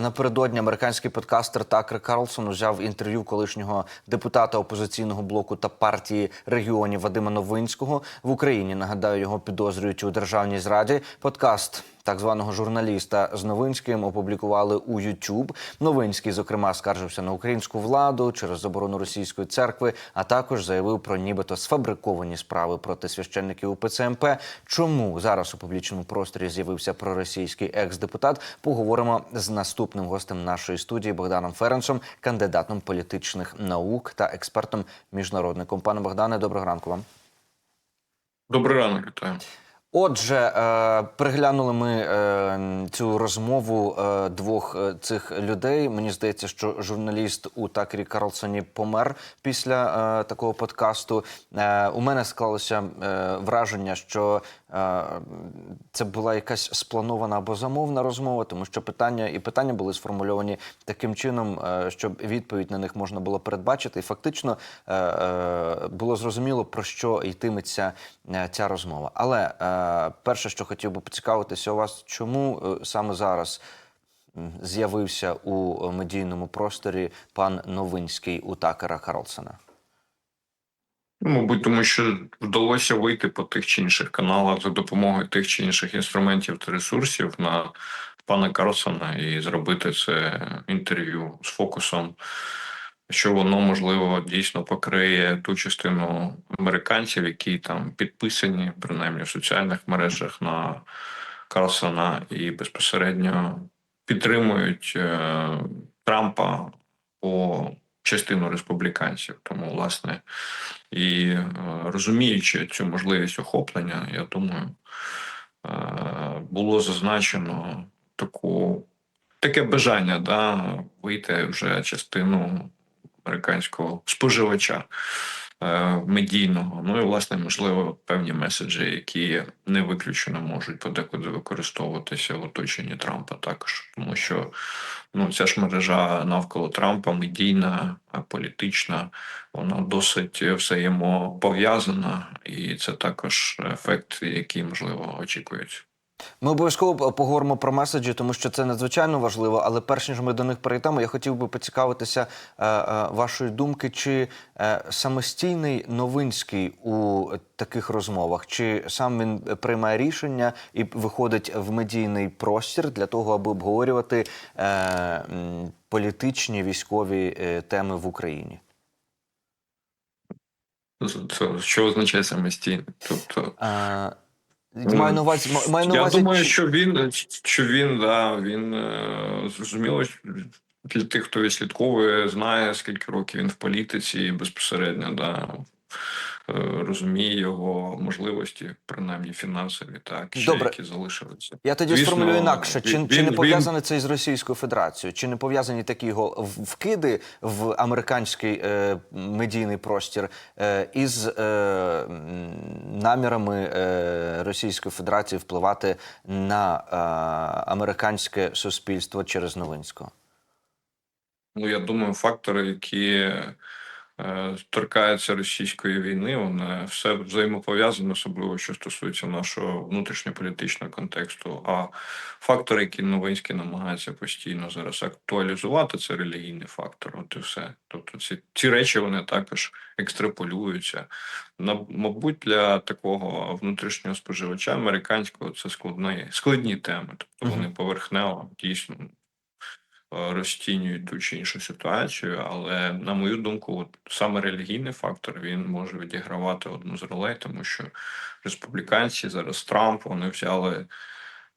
Напередодні американський подкастер Такер Карлсон взяв інтерв'ю колишнього депутата опозиційного блоку та партії регіонів Вадима Новинського в Україні. Нагадаю, його підозрюють у державній зраді. Подкаст так званого журналіста з Новинським опублікували у YouTube. Новинський, зокрема, скаржився на українську владу через заборону російської церкви, а також заявив про нібито сфабриковані справи проти священників УПЦ МП. Чому зараз у публічному просторі з'явився проросійський екс-депутат? Поговоримо з наступним гостем нашої студії Богданом Ференцем, кандидатом політичних наук та експертом міжнародником. Пане Богдане, доброго ранку вам. Добрий ранок, вітаю. Отже, е, переглянули ми е, цю розмову е, двох цих людей. Мені здається, що журналіст у Такері Карлсоні помер після такого подкасту. У мене склалося враження, що це була якась спланована або замовна розмова, тому що питання і питання були сформульовані таким чином, щоб відповідь на них можна було передбачити. І фактично було зрозуміло про що йтиметься ця розмова. Але е, перше, що хотів би поцікавитися у вас, чому е, саме зараз з'явився у медійному просторі пан Новинський у Такера Карлсона? Ну, Мабуть, тому що вдалося вийти по тих чи інших каналах за допомогою тих чи інших інструментів та ресурсів на пана Карлсона і зробити це інтерв'ю з фокусом, що воно можливо дійсно покриє ту частину американців, які там підписані, принаймні в соціальних мережах на Карлсона і безпосередньо підтримують е, Трампа по частину республіканців. Тому, власне, і е, розуміючи цю можливість охоплення, я думаю, е, було зазначено таку, таке бажання да, вийти вже частину американського споживача е, медійного. Ну і власне, можливо, певні меседжі, які не виключено можуть подекуди використовуватися в оточенні Трампа також, тому що ну ця ж мережа навколо Трампа медійна, політична, вона досить взаємопов'язана, і це також ефект, який можливо очікується. Ми обов'язково поговоримо про меседжі, тому що це надзвичайно важливо. Але перш ніж ми до них перейдемо, я хотів би поцікавитися е, е, вашої думки, чи е, самостійний Новинський у таких розмовах, чи сам він приймає рішення і виходить в медійний простір для того, аби обговорювати е, політичні військові е, теми в Україні? Що означає самостійно? Тобто Е, Маю на увазі, маю на я думаю, що він що він да він е, зрозуміло для тих, хто відслідковує, знає скільки років він в політиці безпосередньо да. Е, Розуміє його можливості, принаймні фінансові, так ще Добре. які залишилися. Я тоді Звісно, сформулюю інакше. Чи, він- чи не він- пов'язане це із Російською Федерацією? Чи не пов'язані такі його вкиди в американський е, медійний простір е, із е, намірами е, Російської Федерації впливати на е, американське суспільство через Новинського? Ну, я думаю, фактори, які е, торкаються російської війни, вони все взаємопов'язано, особливо що стосується нашого внутрішньополітичного контексту. А фактори, які Новинський намагається постійно зараз актуалізувати, це релігійний фактор. От і все. Тобто, ці, ці речі вони також екстраполюються. На, мабуть, для такого внутрішнього споживача американського це складні, складні теми. Тобто вони поверхнево дійсно розцінюють ту чи іншу ситуацію, але на мою думку, от саме релігійний фактор він може відігравати одну з ролей, тому що республіканці зараз Трамп вони взяли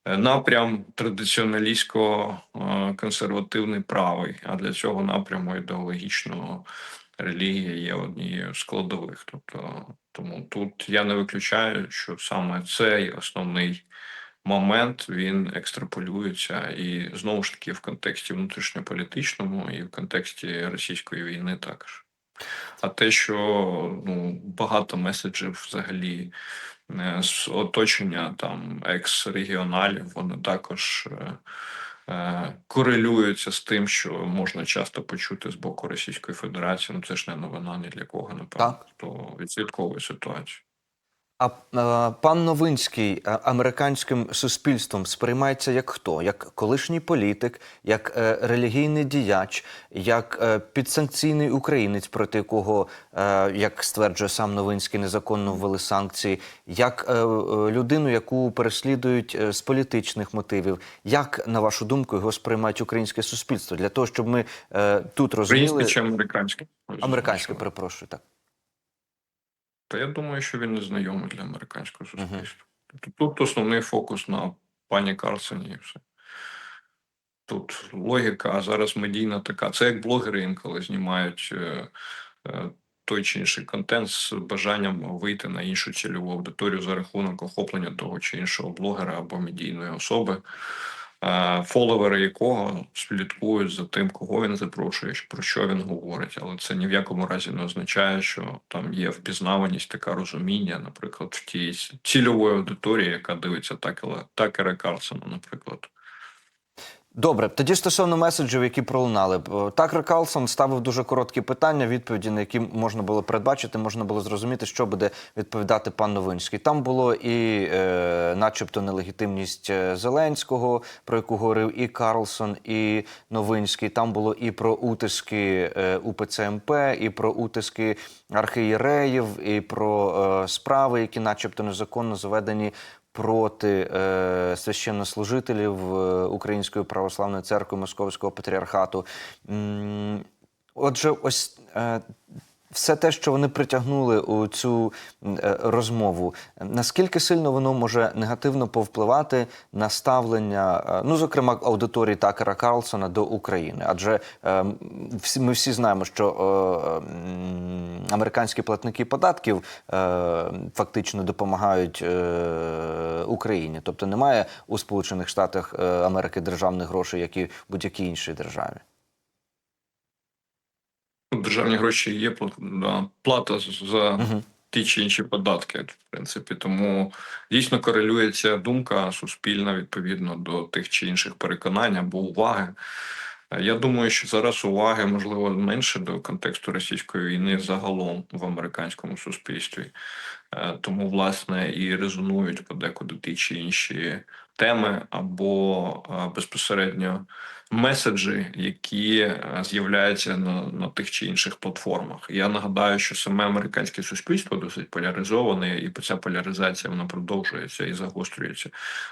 е, напрям традиціоналістсько е, консервативний правий, а для цього напряму ідеологічного релігія є однією з складових. Тобто, тому тут я не виключаю, що саме цей основний момент він екстраполюється і знову ж таки в контексті внутрішньополітичному і в контексті російської війни також. А те, що ну, багато меседжів взагалі е, з оточення там екс-регіоналів, вони також е, е, корелюються з тим, що можна часто почути з боку Російської Федерації. Ну це ж не новина ні для кого, напевно, Так. хто відслідковує ситуацію. А пан Новинський е, американським суспільством сприймається як хто? Як колишній політик, як е, релігійний діяч, як е, підсанкційний українець, проти якого, е, як стверджує сам Новинський, незаконно ввели санкції, як людину, яку переслідують з політичних мотивів. Як, на вашу думку, його сприймають українське суспільство? Для того, щоб ми тут розуміли Українське чи американське? американське, перепрошую, так. Та я думаю, що він не знайомий для американського суспільства. Тобто Тут основний фокус на пані Карлсоні і все. Тут логіка, а зараз медійна така. Це як блогери інколи знімають е, е, той чи інший контент з бажанням вийти на іншу цільову аудиторію за рахунок охоплення того чи іншого блогера або медійної особи, фоловери якого слідкують за тим, кого він запрошує, про що він говорить. Але це ні в якому разі не означає, що там є впізнаваність, така розуміння, наприклад, в тій цільової аудиторії, яка дивиться Такера, Такера Карлсона, наприклад. Добре, тоді стосовно меседжів, які пролунали, Б- Такер Карлсон ставив дуже короткі питання, відповіді на які можна було передбачити, можна було зрозуміти, що буде відповідати пан Новинський. Там було і, е, начебто, нелегітимність е, Зеленського, про яку говорив і Карлсон, і Новинський. Там було і про утиски е, УПЦ МП, і про утиски архієреїв, і про е, справи, які, начебто, незаконно заведені проти е, священнослужителів е, Української православної церкви Московського патріархату. Отже, ось е, все те, що вони притягнули у цю е, розмову, наскільки сильно воно може негативно повпливати на ставлення, е, ну зокрема, аудиторії Такера Карлсона до України? Адже е, ми всі знаємо, що американські платники податків фактично допомагають Україні, тобто немає у Сполучених Штатах Америки державних грошей, як і в будь-якій іншій державі. Державні гроші є пла- плата за ті чи інші податки, в принципі. Тому дійсно корелюється думка суспільна відповідно до тих чи інших переконань або уваги. Я думаю, що зараз уваги можливо менше до контексту російської війни загалом в американському суспільстві. Е, Тому, власне, і резонують подекуди ті чи інші теми або е, безпосередньо меседжі, які е, з'являються на, на тих чи інших платформах. Я нагадаю, що саме американське суспільство досить поляризоване, і ця поляризація вона продовжується і загострюється.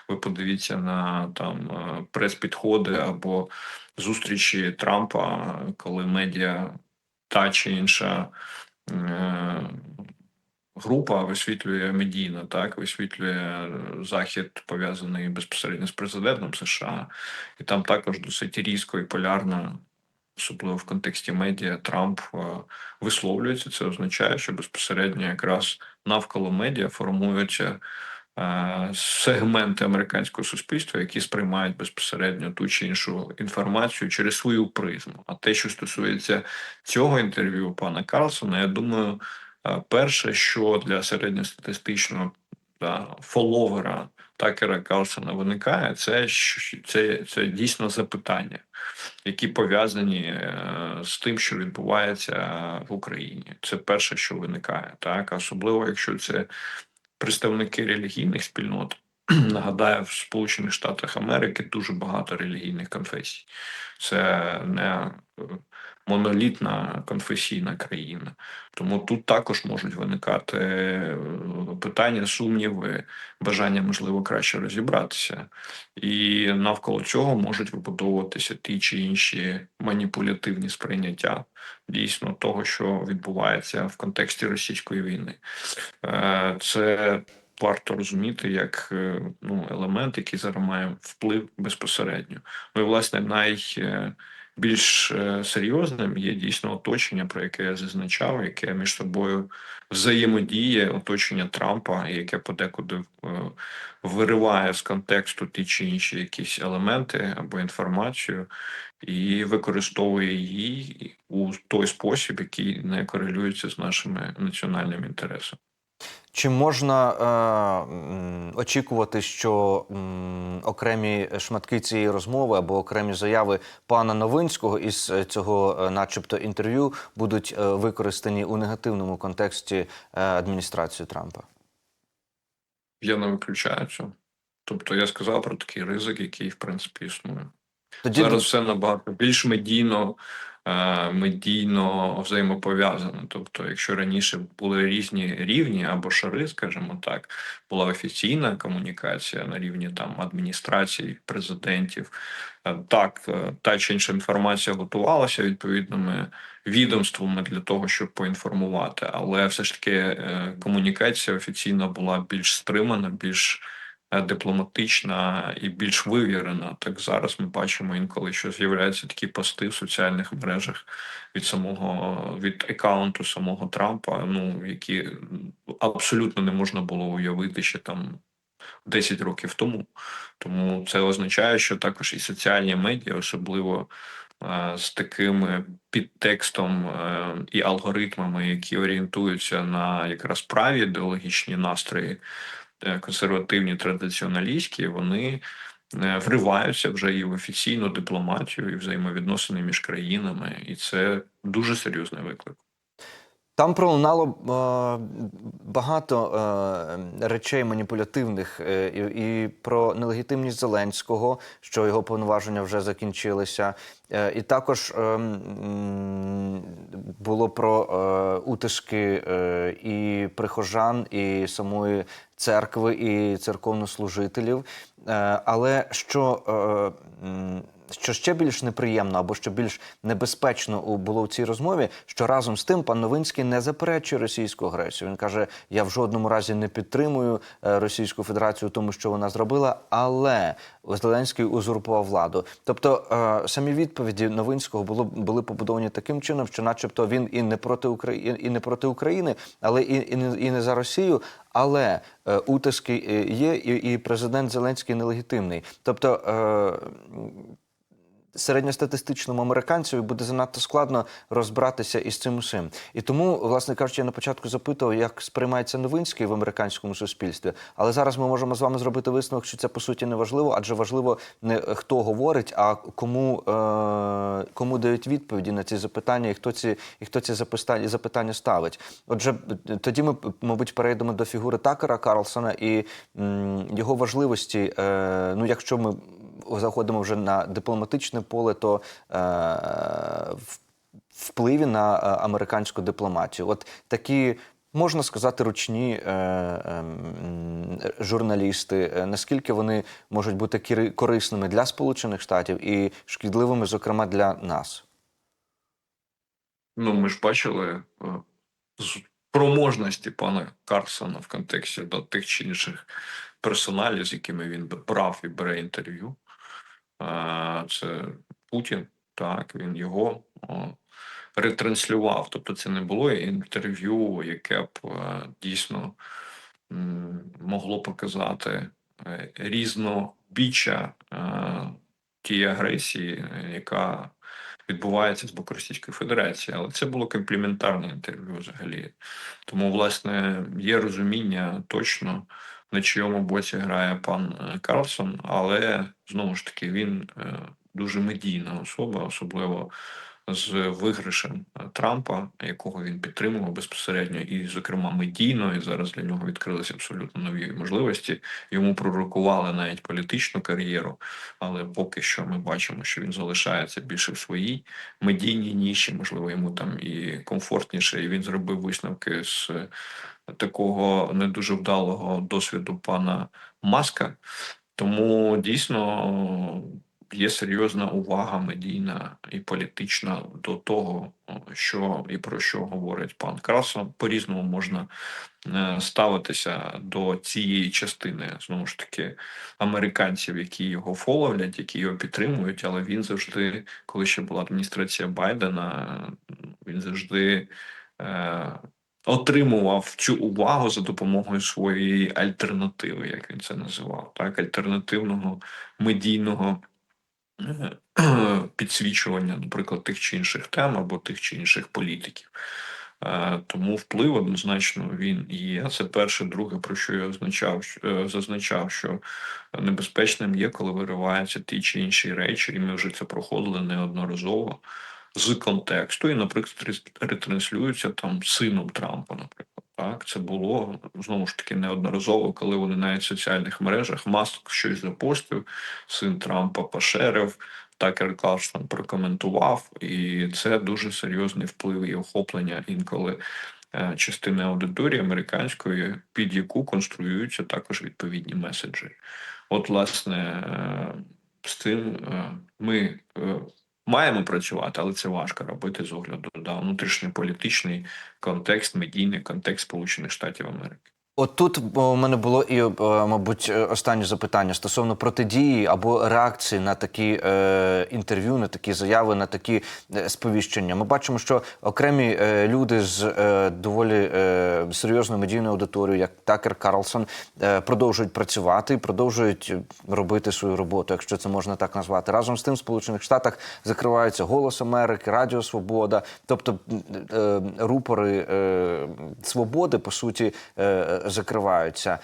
Ви подивіться на там прес-підходи або зустрічі Трампа, коли медіа та чи інша. е, Група висвітлює медійно, так висвітлює захід пов'язаний безпосередньо з президентом США, і там також досить різко і полярно, особливо в контексті медіа, Трамп е, висловлюється. Це означає, що безпосередньо якраз навколо медіа формуються сегменти американського суспільства, які сприймають безпосередньо ту чи іншу інформацію через свою призму. А те, що стосується цього інтерв'ю пана Карлсона, я думаю. Е, Перше, що для середньостатистичного да, фоловера Такера Карлсона виникає, це, це, це дійсно запитання, які пов'язані е, з тим, що відбувається в Україні. Це перше, що виникає, так особливо якщо це представники релігійних спільнот. Нагадаю, в Сполучених Штатах Америки дуже багато релігійних конфесій. Це не монолітна конфесійна країна. Тому тут також можуть виникати е, питання, сумніви, бажання, можливо, краще розібратися. І навколо цього можуть вибудовуватися ті чи інші маніпулятивні сприйняття дійсно того, що відбувається в контексті російської війни. Е, Це варто розуміти як е, ну, елемент, який зараз має вплив безпосередньо. Ну і власне найбільш е, серйозним є дійсно оточення, про яке я зазначав, яке між собою взаємодіє оточення Трампа, яке подекуди е, вириває з контексту ті чи інші якісь елементи або інформацію, і використовує її у той спосіб, який не корелюється з нашими національними інтересами. Чи можна е, очікувати, що м, окремі шматки цієї розмови або окремі заяви пана Новинського із е, цього, е, начебто, інтерв'ю будуть е, використані у негативному контексті адміністрації Трампа? Я не виключаю цього. Тобто я сказав про такий ризик, який в принципі існує. Тоді Зараз все набагато більш медійно, е, медійно взаємопов'язано. Тобто, якщо раніше були різні рівні або шари, скажімо так, була офіційна комунікація на рівні там адміністрацій, президентів. е, Так, е, та чи інша інформація готувалася відповідними відомствами для того, щоб поінформувати, але все ж таки комунікація офіційна була більш стримана, більш дипломатична і більш вивірена. Так зараз ми бачимо інколи, що з'являються такі пости в соціальних мережах від самого від аккаунту самого Трампа, ну які абсолютно не можна було уявити ще там 10 років тому. Тому це означає, що також і соціальні медіа, особливо е, з таким підтекстом е, і алгоритмами, які орієнтуються на якраз праві ідеологічні настрої, е, консервативні традиціоналістські, вони е, вриваються вже і в офіційну дипломатію, і взаємовідносини між країнами, і це дуже серйозний виклик. Там пролунало е, багато е, речей маніпулятивних е, і про нелегітимність Зеленського, що його повноваження вже закінчилися. Е, і також е, було про е, утиски е, і прихожан, і самої церкви, і церковнослужителів. Е, але що. Е, що ще більш неприємно або що більш небезпечно було в цій розмові, що разом з тим пан Новинський не заперечує російську агресію. Він каже: я в жодному разі не підтримую е, Російську Федерацію, тому що вона зробила, але Зеленський узурпував владу. Тобто самі відповіді Новинського було були побудовані таким чином, що, начебто, він і не проти України, і не проти України, але і, і, не, і не за Росію. Але е, утиски е, є, і, і президент Зеленський нелегітимний. Тобто. Е, середньостатистичному американцеві буде занадто складно розбиратися із цим усім. І тому, власне кажучи, я на початку запитував, як сприймається Новинський в американському суспільстві. Але зараз ми можемо з вами зробити висновок, що це по суті не важливо, адже важливо не хто говорить, а кому, е, кому дають відповіді на ці запитання, і хто ці, і хто ці запитання, запитання ставить. Отже, тоді ми, мабуть, перейдемо до фігури Такера Карлсона і м, його важливості. Е, ну, якщо ми заходимо вже на дипломатичне поле, то е, впливі на е, американську дипломатію. От такі. Можна сказати, ручні е, е, журналісти, е, наскільки вони можуть бути корисними для Сполучених Штатів і шкідливими, зокрема, для нас. Ну, ми ж бачили е, спроможності пана Карсона в контексті до тих чи інших персоналів, з якими він брав і бере інтерв'ю. Це Путін, так, він його ретранслював. Тобто це не було інтерв'ю, яке б е, дійсно могло показати е, різнобіччя е, тієї агресії, яка відбувається з боку Російської Федерації, але це було компліментарне інтерв'ю взагалі. Тому, власне, є розуміння точно, на чийому боці грає пан е, Карлсон, але знову ж таки він е, дуже медійна особа, особливо з виграшем е, Трампа, якого він підтримував безпосередньо, і, зокрема, медійно, і зараз для нього відкрилися абсолютно нові можливості. Йому пророкували навіть політичну кар'єру, але поки що ми бачимо, що він залишається більше в своїй медійній ніші, можливо, йому там і комфортніше, і він зробив висновки з такого не дуже вдалого досвіду пана Маска. Тому дійсно є серйозна увага медійна і політична до того, що і про що говорить пан Красон. По різному можна е, ставитися до цієї частини знову ж таки американців, які його фоловлять, які його підтримують. Але він завжди, коли ще була адміністрація Байдена, він завжди. Е, Отримував цю увагу за допомогою своєї альтернативи, як він це називав, так альтернативного медійного підсвічування, наприклад, тих чи інших тем або тих чи інших політиків. Е, Тому вплив однозначно він є. Це перше, друге, про що я означав, е, зазначав, що небезпечним є, коли вириваються ті чи інші речі, і ми вже це проходили неодноразово з контексту, і, наприклад, ретранслюються там сином Трампа, наприклад. Так, це було знову ж таки неодноразово, коли вони навіть в соціальних мережах Маск щось запостив, син Трампа пошерив, Такер Карлсон прокоментував, і це дуже серйозний вплив і охоплення інколи е, частини аудиторії американської, під яку конструюються також відповідні меседжі. От, власне, е, з цим е, ми маємо працювати, але це важко робити з огляду на внутрішньополітичний контекст, медійний контекст Сполучених Штатів Америки. От тут у мене було і, е, мабуть, е, останнє запитання стосовно протидії або реакції на такі е, інтерв'ю, на такі заяви, на такі е, сповіщення. Ми бачимо, що окремі е, люди з е, доволі е, серйозною медійною аудиторією, як Такер Карлсон, е, продовжують працювати, продовжують робити свою роботу, якщо це можна так назвати. Разом з тим, в Сполучених Штатах закриваються Голос Америки, Радіо Свобода, тобто е, е, рупори е, свободи, по суті, е, закриваються.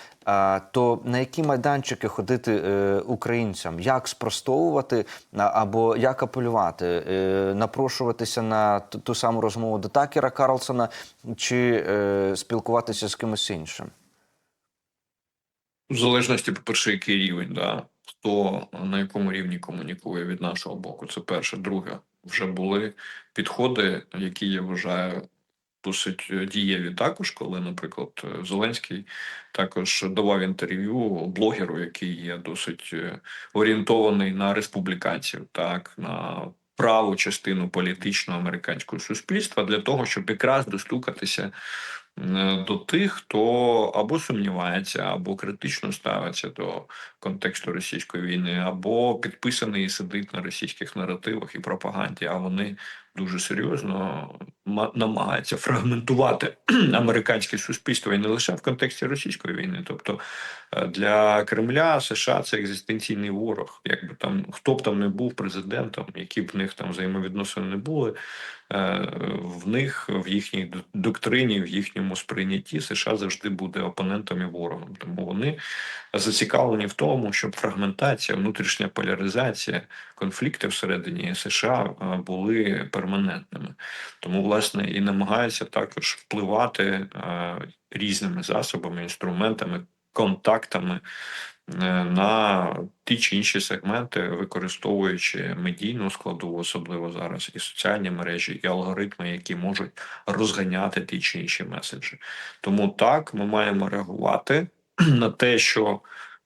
То на які майданчики ходити е, українцям? Як спростовувати або як апелювати? Е, напрошуватися на ту, саму розмову до Такера Карлсона чи е, спілкуватися з кимось іншим? В залежності, по-перше, який рівень, да? хто на якому рівні комунікує від нашого боку. Це перше. Друге, вже були підходи, які я вважаю досить е, дієві також, коли, наприклад, е, Зеленський також давав інтерв'ю блогеру, який є досить е, орієнтований на республіканців, так на праву частину політичного американського суспільства для того, щоб якраз достукатися до тих, хто або сумнівається, або критично ставиться до контексту російської війни, або підписаний і сидить на російських наративах і пропаганді, а вони дуже серйозно ма- намагаються фрагментувати американське суспільство і не лише в контексті російської війни. Тобто е, для Кремля США це екзистенційний ворог. Якби там хто б там не був президентом, які б в них там взаємовідносини не були, е, в них в їхній доктрині, в їхньому сприйнятті США завжди буде опонентом і ворогом. Тому вони зацікавлені в тому, щоб фрагментація, внутрішня поляризація, конфлікти всередині США е, були перманентними. Тому, власне, і намагаються також впливати е, різними засобами, інструментами, контактами е, на ті чи інші сегменти, використовуючи медійну складову, особливо зараз, і соціальні мережі, і алгоритми, які можуть розганяти ті чи інші меседжі. Тому так ми маємо реагувати на те, що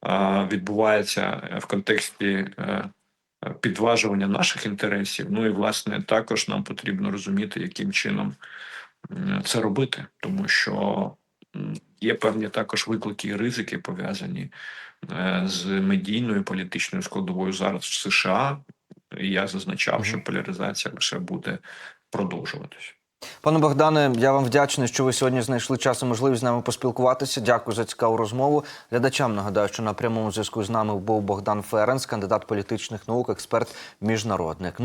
е, відбувається в контексті. е, Підважування наших інтересів, ну і власне також нам потрібно розуміти, яким чином це робити, тому що є певні також виклики і ризики пов'язані е, з медійною політичною складовою зараз в США. І я зазначав, що поляризація лише буде продовжуватися. Пане Богдане, я вам вдячний, що ви сьогодні знайшли час і можливість з нами поспілкуватися. Дякую за цікаву розмову. Глядачам нагадаю, що на прямому зв'язку з нами був Богдан Ференс, кандидат політичних наук, експерт міжнародник.